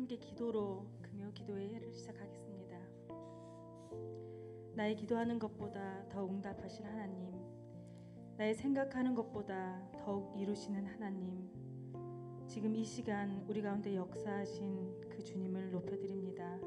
함께 기도로 금요 기도회를 시작하겠습니다. 나의 기도하는 것보다 더 응답하신 하나님, 나의 생각하는 것보다 더욱 이루시는 하나님, 지금 이 시간 우리 가운데 역사하신 그 주님을 높여드립니다.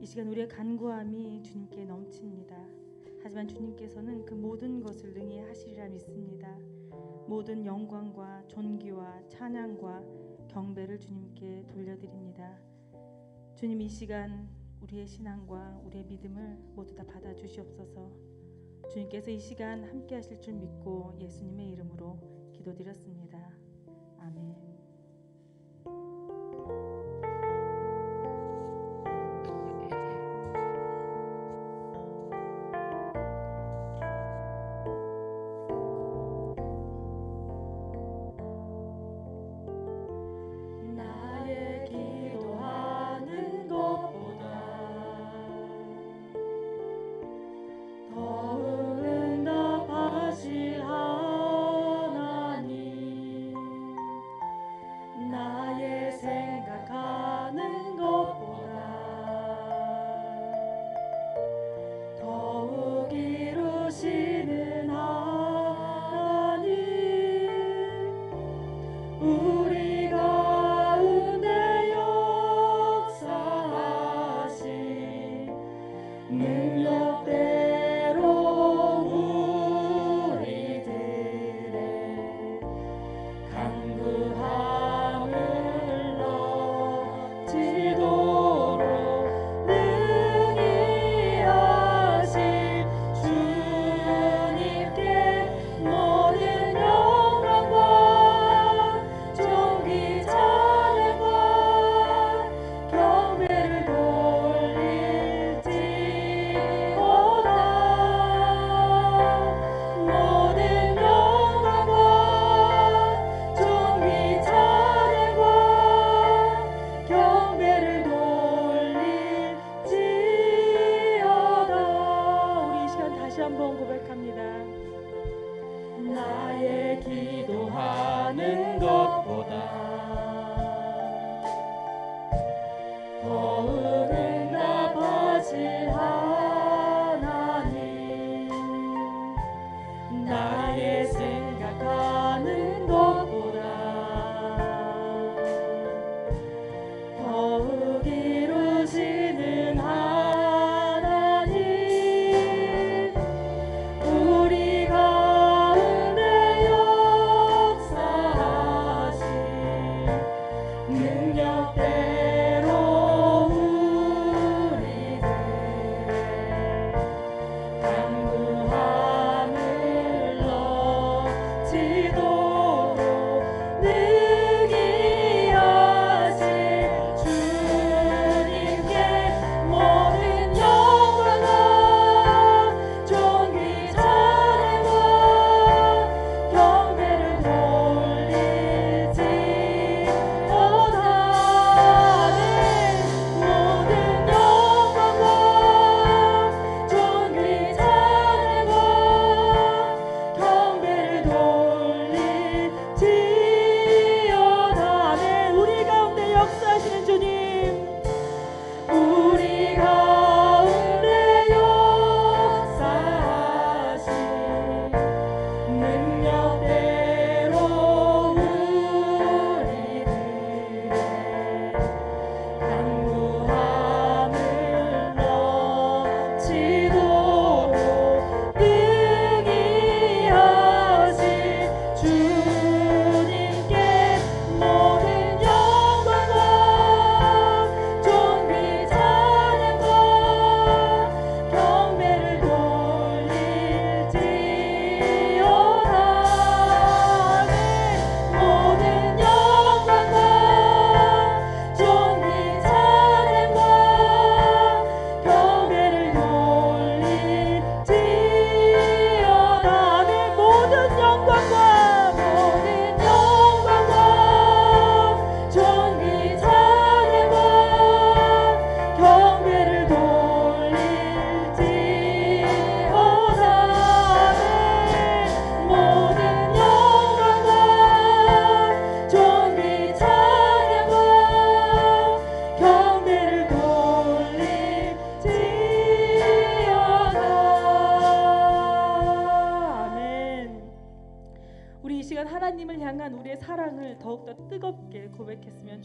이 시간 우리의 간구함이 주님께 넘칩니다. 하지만 주님께서는 그 모든 것을 능히 하시리라 믿습니다. 모든 영광과 존귀와 찬양과 경배를 주님께 돌려드립니다. 주님 이 시간 우리의 신앙과 우리의 믿음을 모두 다 받아 주시옵소서. 주님께서 이 시간 함께 하실 줄 믿고 예수님의 이름으로 기도드렸습니다. 아멘.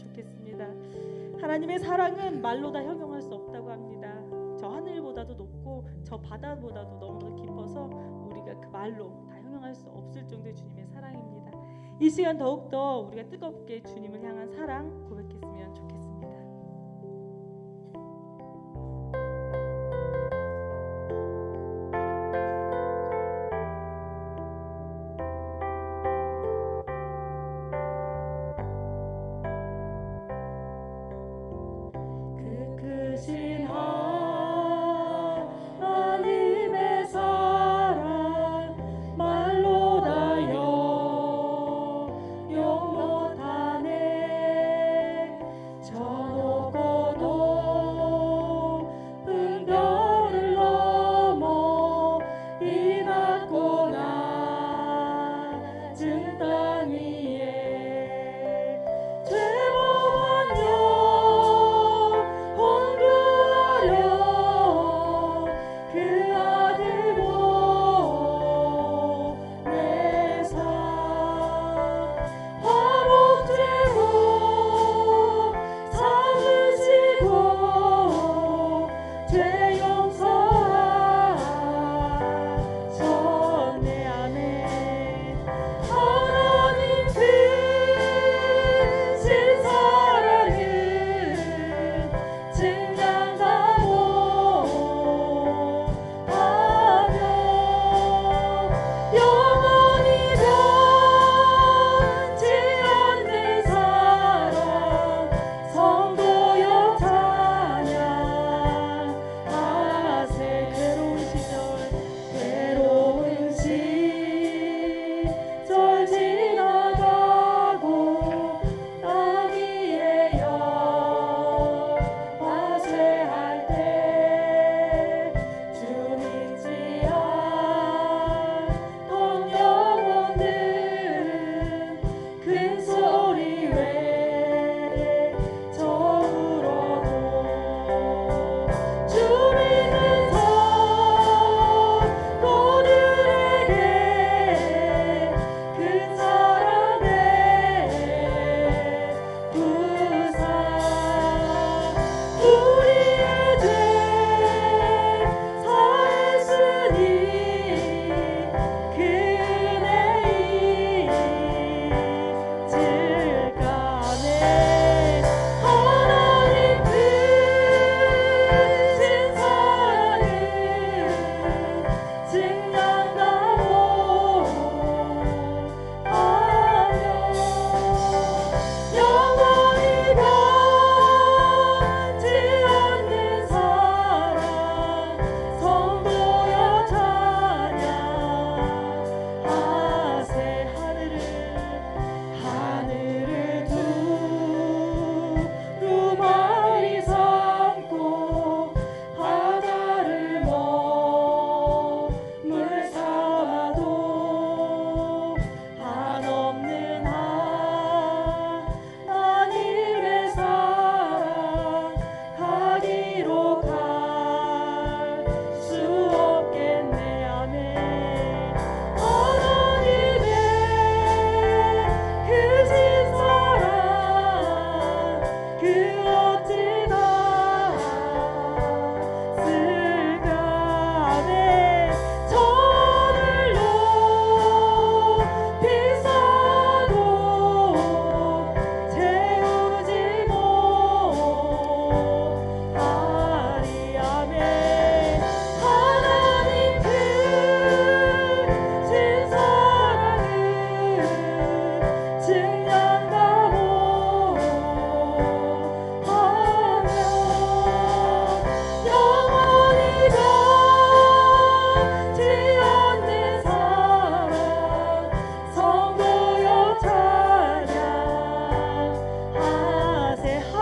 좋겠습니다. 하나님의 사랑은 말로 다 형용할 수 없다고 합니다. 저 하늘보다도 높고 저 바다보다도 너무나 깊어서 우리가 그 말로 다 형용할 수 없을 정도의 주님의 사랑입니다. 이 시간 더욱더 우리가 뜨겁게 주님을 향한 사랑 고백했으면 좋겠습니다.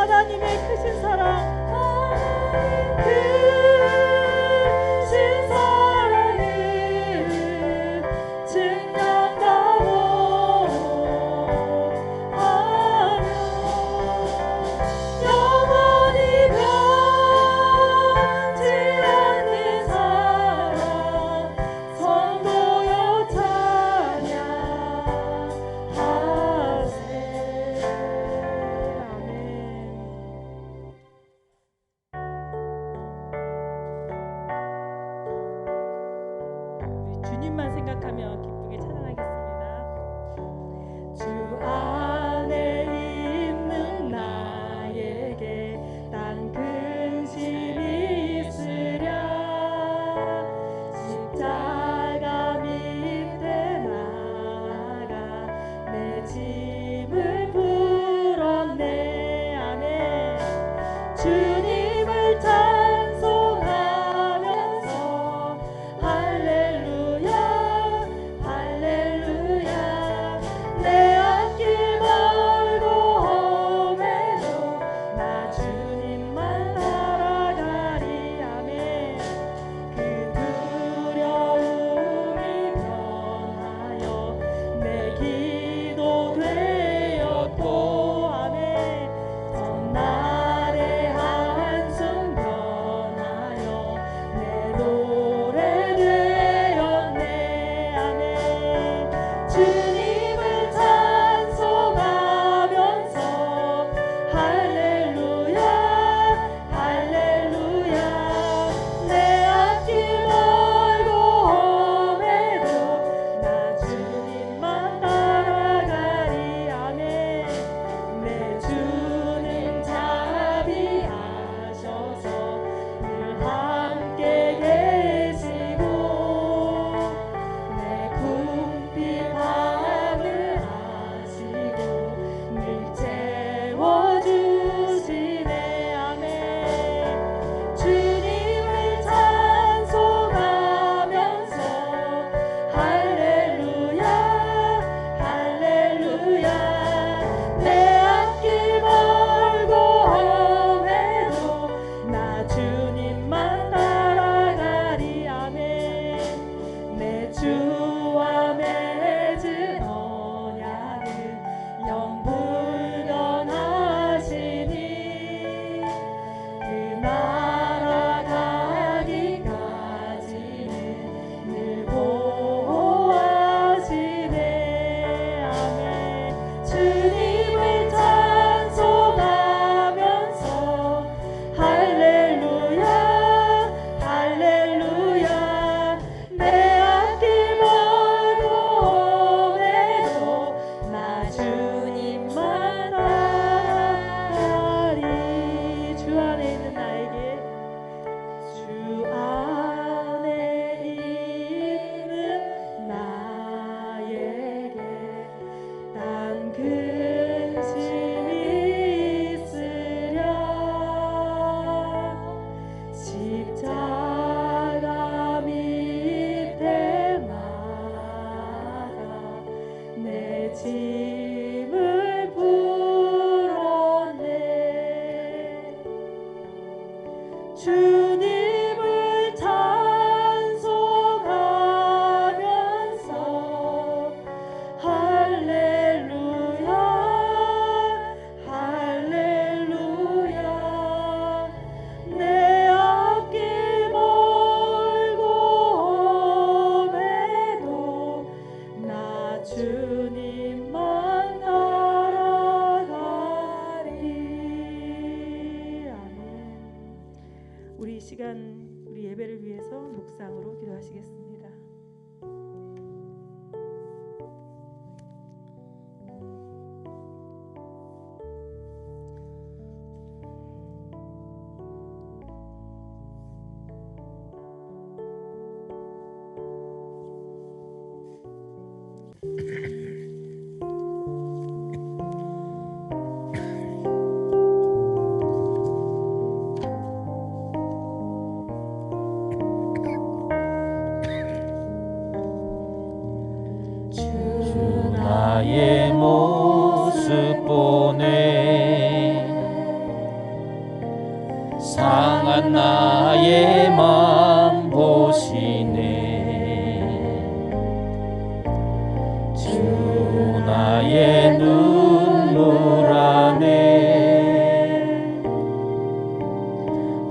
하나님의 크신 사랑. 아. 주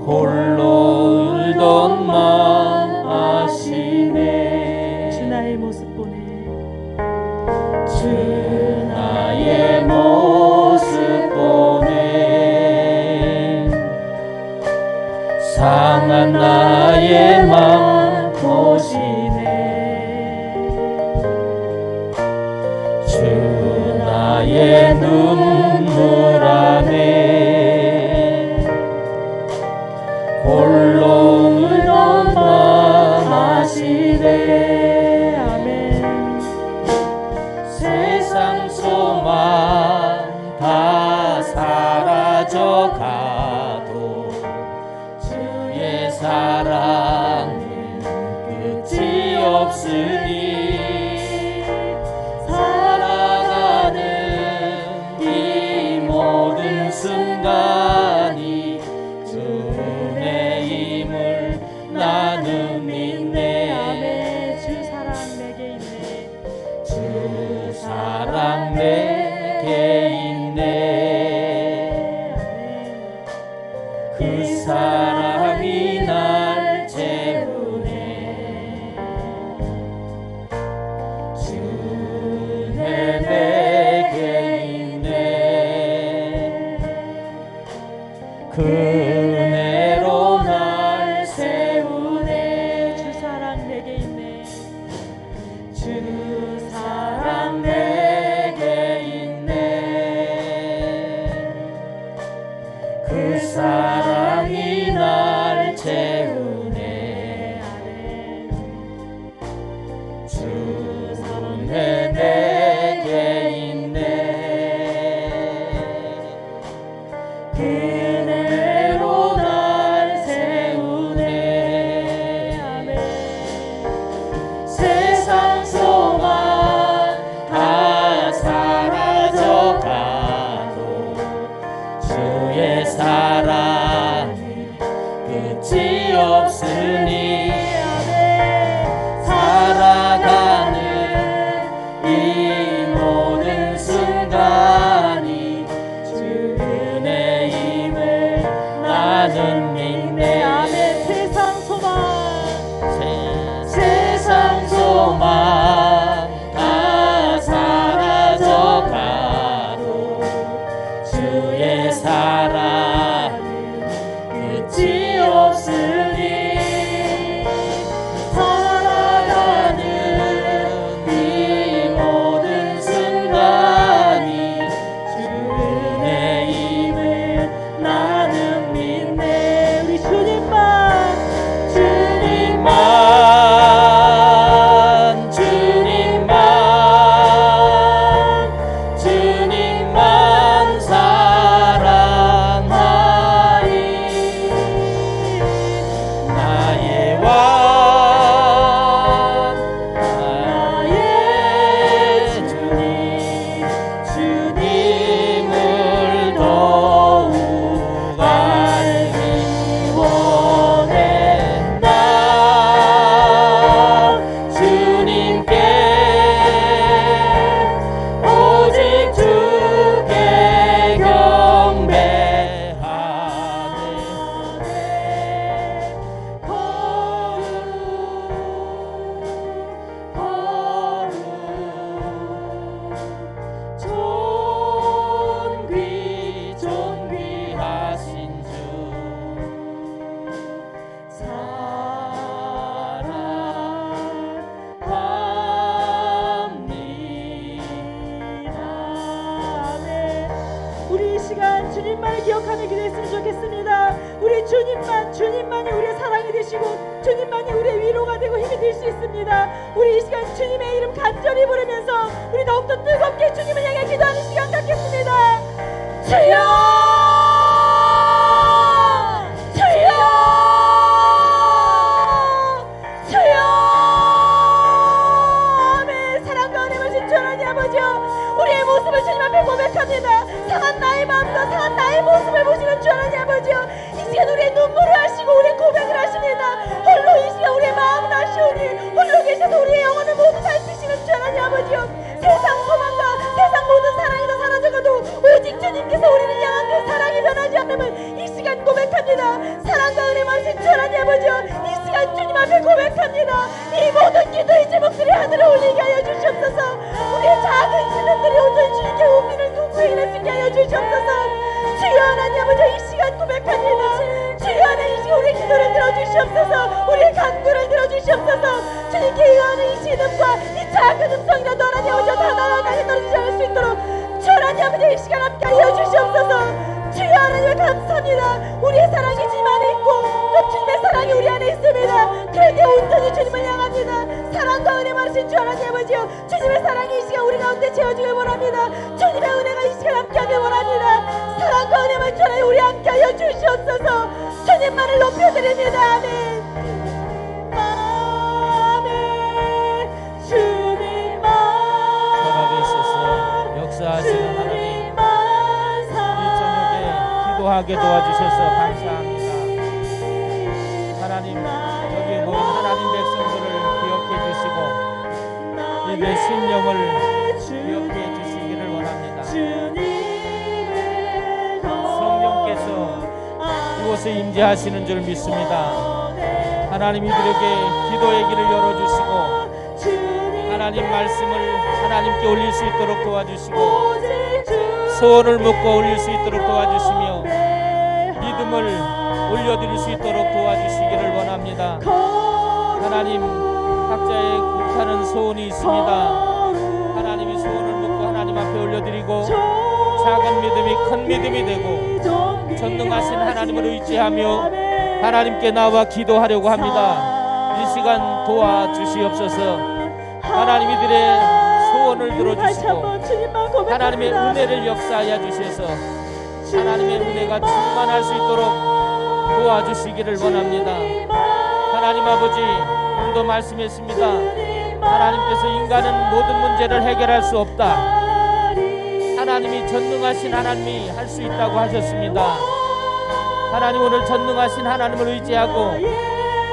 홀로 울던 마음 아시네. 주 나의 모습 보네. 주 나의 모습 보네. 상한 나의 맘 보시네. 주 나의 눈물 사랑은 끝이 없으니 사랑하는 이 모든 순간 care. 情 주시옵소서. 우리의 간구를 들어주시옵소서. 주님께 의하는 이 신음과 이 작은 음성이라도 하나님 어저 다나가게 떨어지지 수 있도록 주 하나님 아버지 이 시간 함께 하여 주시옵소서. 주여 하나님 감사합니다. 우리의 사랑이 주님 안에 있고 또 주님의 사랑이 우리 안에 있습니다. 그에게 온전히 주님을 향합니다. 사랑과 은혜 많으신 주 하나님 아버지요 주님의 사랑이 이 시간 우리 가운데 채워주길 원합니다. 주님의 은혜가 이 시간 함께하길 원합니다. 사랑과 은혜 만천하 우리 함께하여 주시옵소서. 주님만을 높여드립니다. 아멘. 아멘. 주님만 살아계셔서 역사하시는 하나님 이 저녁에 기도하게 도와주셔서 감사합니다. 임재하시는 줄 믿습니다. 하나님 이들에게 기도의 길을 열어주시고 하나님 말씀을 하나님께 올릴 수 있도록 도와주시고 소원을 묻고 올릴 수 있도록 도와주시며 믿음을 올려드릴 수 있도록 도와주시기를 원합니다. 하나님 각자의 불타는 소원이 있습니다. 하나님이 소원을 묻고 하나님 앞에 올려드리고 작은 믿음이 큰 믿음이 되고 전능하신 하나님을 의지하며 하나님께 나와 기도하려고 합니다. 이 시간 도와주시옵소서. 하나님 이들의 소원을 들어주시고 하나님의 은혜를 역사하여 주셔서 하나님의 은혜가 충만할 수 있도록 도와주시기를 원합니다. 하나님 아버지 오늘도 말씀했습니다. 하나님께서 인간은 모든 문제를 해결할 수 없다. 하나님이 전능하신 하나님이 할 수 있다고 하셨습니다. 하나님 오늘 전능하신 하나님을 의지하고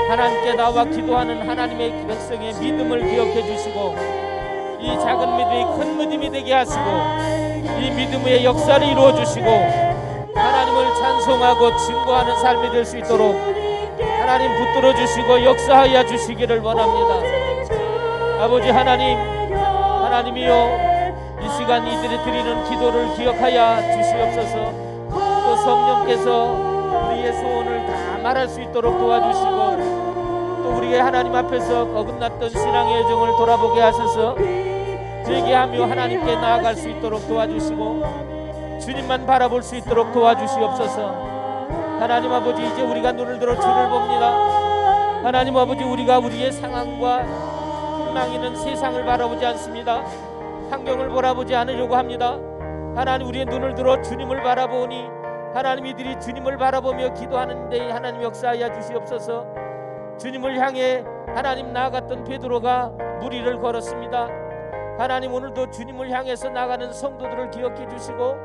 하나님께 나와 기도하는 하나님의 백성의 믿음을 기억해 주시고 이 작은 믿음이 큰 믿음이 되게 하시고 이 믿음의 역사를 이루어 주시고 하나님을 찬송하고 증거하는 삶이 될 수 있도록 하나님 붙들어 주시고 역사하여 주시기를 원합니다. 아버지 하나님 하나님이여 이 시간 이들이 드리는 기도를 기억하여 주시옵소서 또 성령께서 우리의 소원을 다 말할 수 있도록 도와주시고 또 우리의 하나님 앞에서 어긋났던 신앙의 여정을 돌아보게 하셔서 재개하며 하나님께 나아갈 수 있도록 도와주시고 주님만 바라볼 수 있도록 도와주시옵소서. 하나님 아버지 이제 우리가 눈을 들어 주를 봅니다. 하나님 아버지 우리가 우리의 상황과 희망 있는 세상을 바라보지 않습니다. 환경을 바라보지 않으려고 합니다. 하나님 우리의 눈을 들어 주님을 바라보니 하나님 이들이 주님을 바라보며 기도하는데 하나님 역사하여 주시옵소서 주님을 향해 하나님 나아갔던 베드로가 무리를 걸었습니다 하나님 오늘도 주님을 향해서 나가는 성도들을 기억해 주시고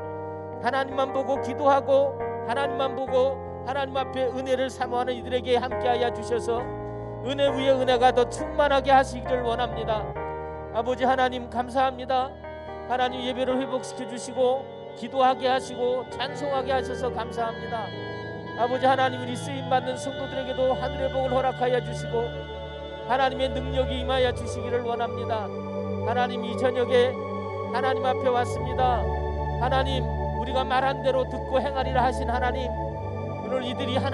하나님만 보고 기도하고 하나님만 보고 하나님 앞에 은혜를 사모하는 이들에게 함께하여 주셔서 은혜 위에 은혜가 더 충만하게 하시기를 원합니다. 아버지 하나님 감사합니다. 하나님 예배를 회복시켜 주시고 기도하게 하시고 찬송하게 하셔서 감사합니다. 아버지 하나님 우리 쓰임 받는 성도들에게도 하늘의 복을 허락하여 주시고 하나님의 능력이 임하여 주시기를 원합니다. 하나님 이 저녁에 하나님 앞에 왔습니다. 하나님 우리가 말한 대로 듣고 행하리라 하신 하나님 오늘 이들이 하나님